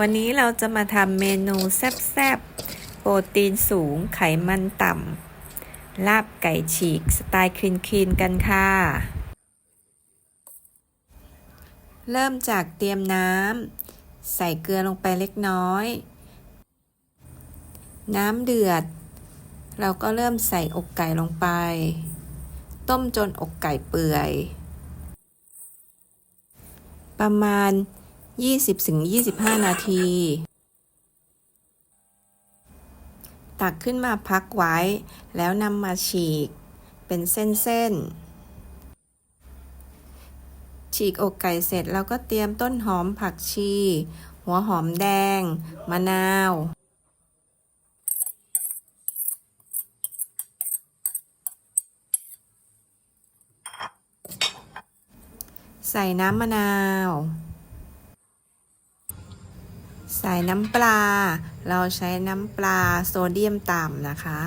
วันนี้เราจะมาทำเมนูแซ่บๆ โปรตีนสูงไขมันต่ำ ลาบไก่ฉีกสไตล์คลีนคลีนๆกันค่ะ เริ่มจากเตรียมน้ำ ใส่เกลือลงไปเล็กน้อย น้ำเดือด เราก็เริ่มใส่อกไก่ลงไป ต้มจนอกไก่เปื่อย ประมาณ 20-25 นาที ตักขึ้นมาพักไว้ แล้วนำมาฉีก เป็นเส้นๆ ฉีกอกไก่เสร็จเราก็เตรียมต้นหอมผักชี หัวหอมแดง มะนาวใส่น้ำมะนาว ใส่น้ำปลา เราใช้น้ำปลาโซเดียมต่ำนะคะ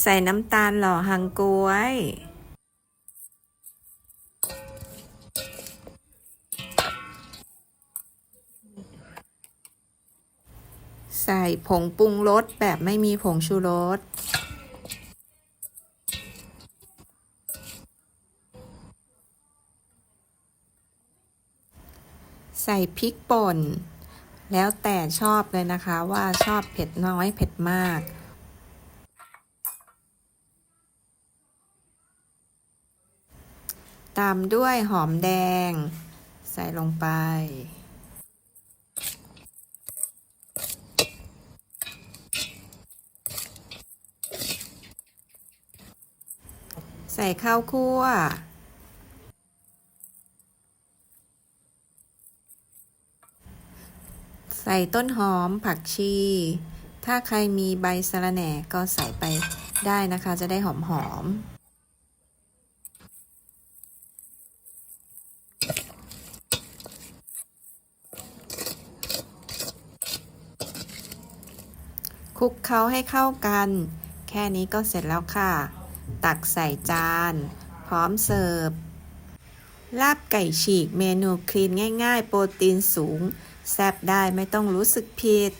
ใส่น้ำตาลหล่อหังกล้วยใส่ผงปรุงรสแบบไม่มีผงชูรส ใส่พริกป่น แล้วแต่ชอบเลยนะคะว่าชอบเผ็ดน้อยเผ็ดมาก ตามด้วยหอมแดง ใส่ลงไป ใส่ข้าวคั่ว ใส่ต้นหอมผักชี ถ้าใครมีใบสะระแหน่ก็ใส่ไปได้นะคะ จะได้หอมหอมคลุกเคล้าให้เข้ากัน แค่นี้ก็เสร็จแล้วค่ะ ตักใส่จาน พร้อมเสิร์ฟ ลาบไก่ฉีกเมนูคลีนง่าย ๆ โปรตีนสูง แซบได้ไม่ต้องรู้สึกผิด